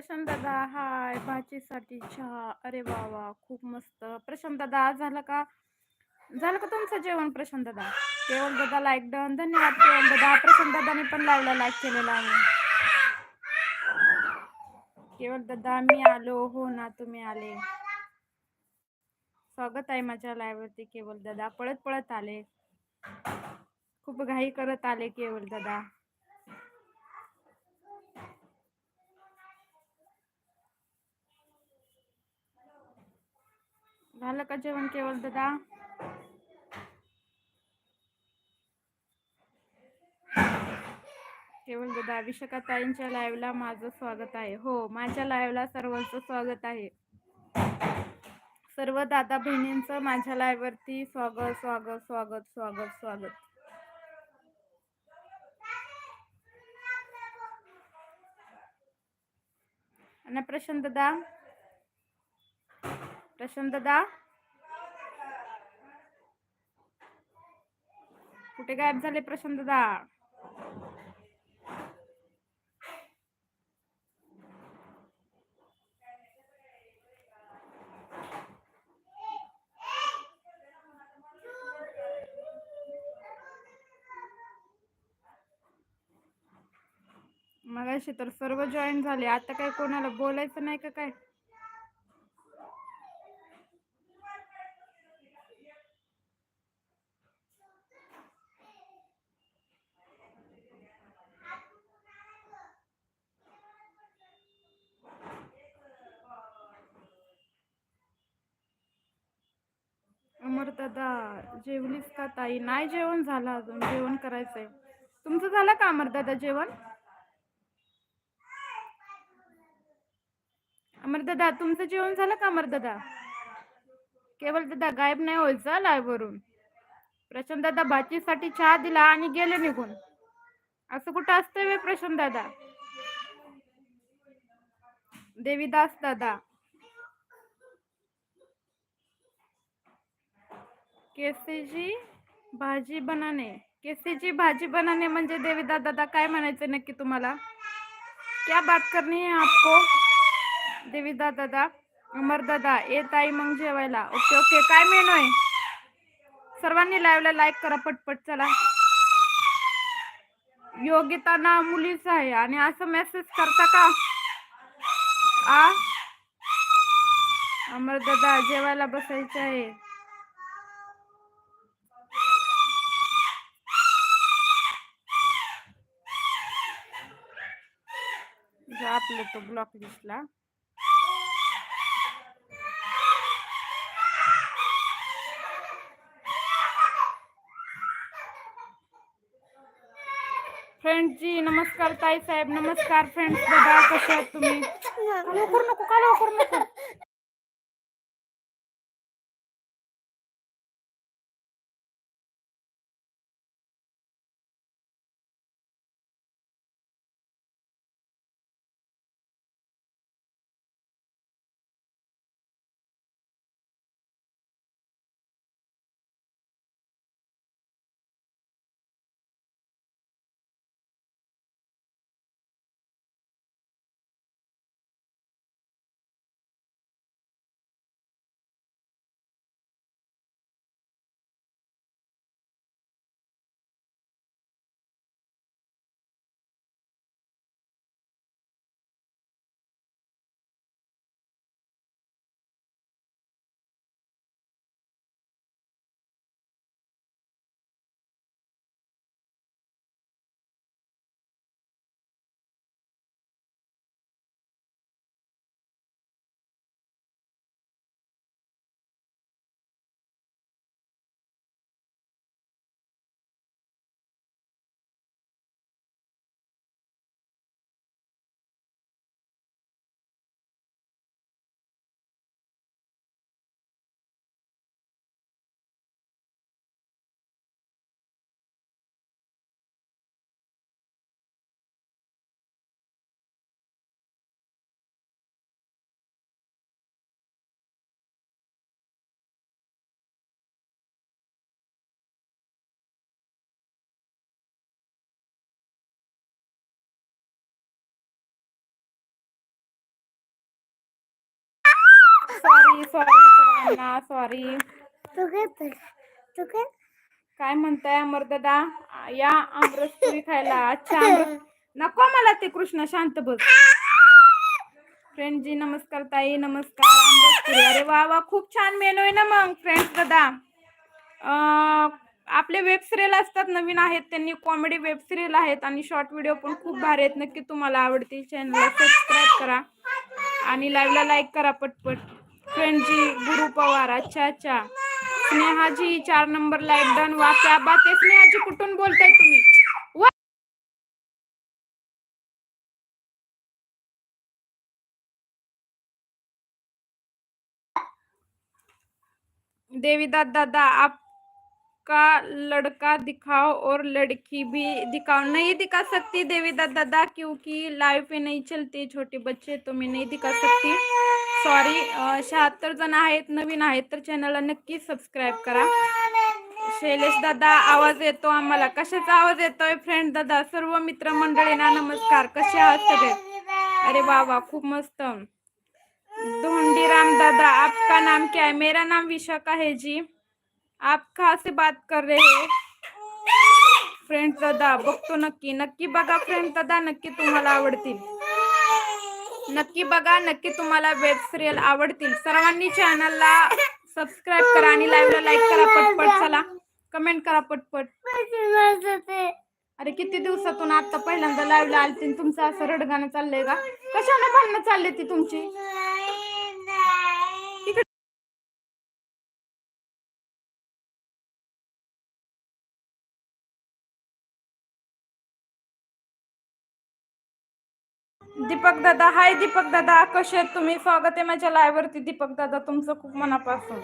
प्रशांत दादा हाय. भाचीसाठी चहा. अरे वा वा. खूप मस्त. प्रशांत दादा झालं का? झालं का तुमचं जेवण प्रशांत दादा? केवळ दादा लाईक डन धन्यवाद केवळ दादा. प्रशांत दादाने पण लावला लाईक केलेला आहे. केवळ दादा मी आलो. हो ना तुम्ही आले. स्वागत आहे माझ्या लाईव्हवरती केवळ दादा. पळत पळत आले. खूप घाई करत आले केवळ दादा. झालं का जेवण केवळ दादा? केवळ दादा विशाखा ताईंच्या लाईव्हला माझं स्वागत आहे. हो माझ्या लाईव्हला सर्वांचं स्वागत आहे. सर्व दादा बहिणींचं माझ्या लाईव्हवरती स्वागत स्वागत स्वागत स्वागत स्वागत. आणि प्रशांत दादा? प्रशांत दादा? कुठे गायब झाले प्रशांत दादा? मगाशी तर सर्व जॉईन झाले. आता काय कोणाला बोलायचं नाही का काय? अमर दादा जेवलीस का ताई? नाही जेवण झालं अजून. जेवण करायचंय. तुमचं झालं का अमर दादा जेवण? अमर दादा तुमचं जेवण झालं का अमर दादा? केवळ दादा गायब नाही व्हायचं लाईव्ह वरून प्रशांत दादा भाचीसाठी चहा दिला आणि गेले निघून. असं कुठं असतंय वे प्रशांत दादा? देवीदास दादा. केसीची भाजी बनाने केसीची भाजी बनाने म्हणजे देवीदा दादा काय म्हणायचं नक्की तुम्हाला? क्या बात करनी है आपको? देवीदा दादा अमर दादा येत आई मग जेवायला. Okay okay. काय मेनू आहे? सर्वांनी लाईव्हला लाईक करा पटपट चला. योगिता ना मुलीच आहे आणि असं मेसेज करता का? आ? अमर दादा जेवायला बसायचं आहे. जो आपलं तो ब्लॉक दिसला. फ्रेंड्स जी नमस्कार ताई साहेब नमस्कार फ्रेंड्स दादा कसे आहात तुम्ही? लवकर नको का लवकर नको? सॉरी सॉरी सर्वांना सॉरी काय म्हणताय अमरदादा? या आमरस पुरी खायला. अच्छा आमरस नको मला ते कृष्ण शांत बस. फ्रेंड जी नमस्कार ताई नमस्कार आमरस पुरी अरे वा वा खूप छान मेनू आहे ना मग फ्रेंड्स दादा. अं, आपले वेब सिरियल असतात नवीन आहेत त्यांनी कॉमेडी वेब सिरियल आहेत आणि शॉर्ट व्हिडिओ पण खूप भारी आहेत. नक्की तुम्हाला आवडतील. चॅनलला सबस्क्राईब करा. आणि लाईव्हला लाईक करा पटपट. फ्रेंडजी गुरु पवार अच्छा अच्छा. स्नेहाजी चार नंबर लाईक डन वा क्या बात आहे. स्नेहाजी कुठून बोलताय तुम्ही? वा. देवीदास दादा आपका लड़का दिखाओ और लड़की भी दिखाओ? नहीं दिखा सकती देवीदास दादा क्योंकि लाइव पे नहीं चलते छोटे बच्चे तो मैं नहीं दिखा सकती। सॉरी शहात्तर जण आहेत नवीन आहेत तर चॅनलला नक्की सबस्क्राईब करा. शैलेश दादा आवाज येतो आम्हाला. कशाचा आवाज येतोय फ्रेंड दादा? सर्व मित्र मंडळींना नमस्कार. कसे आहात सगळे? अरे वा वा खूप मस्त. धोंडीराम दादा आपका नाम क्या है? मेरा नाम विशाखा है जी. आप कहाँ से बात कर रहे हो? फ्रेंड दादा बघतो नक्की नक्की बघा फ्रेंड दादा नक्की तुम्हाला आवडतील. नक्की बघा नक्की तुम्हाला वेब सिरियल आवडतील. सर्वांनी चॅनलला सबस्क्राईब करा आणि लाईव्हला लाईक करा पटपट चला. कमेंट करा पटपट. अरे किती दिवसातून आता पहिल्यांदा लाईव्हला आलती आणि तुमचं असं रडगाणं चाललंय का? कशाने भांडणं चालले ती तुमची? दीपक दादा हाय दीपक दादा कसे आहेत तुम्ही? स्वागत आहे माझ्या लाईव्ह वरती. दीपक दादा तुमचं खूप मनापासून.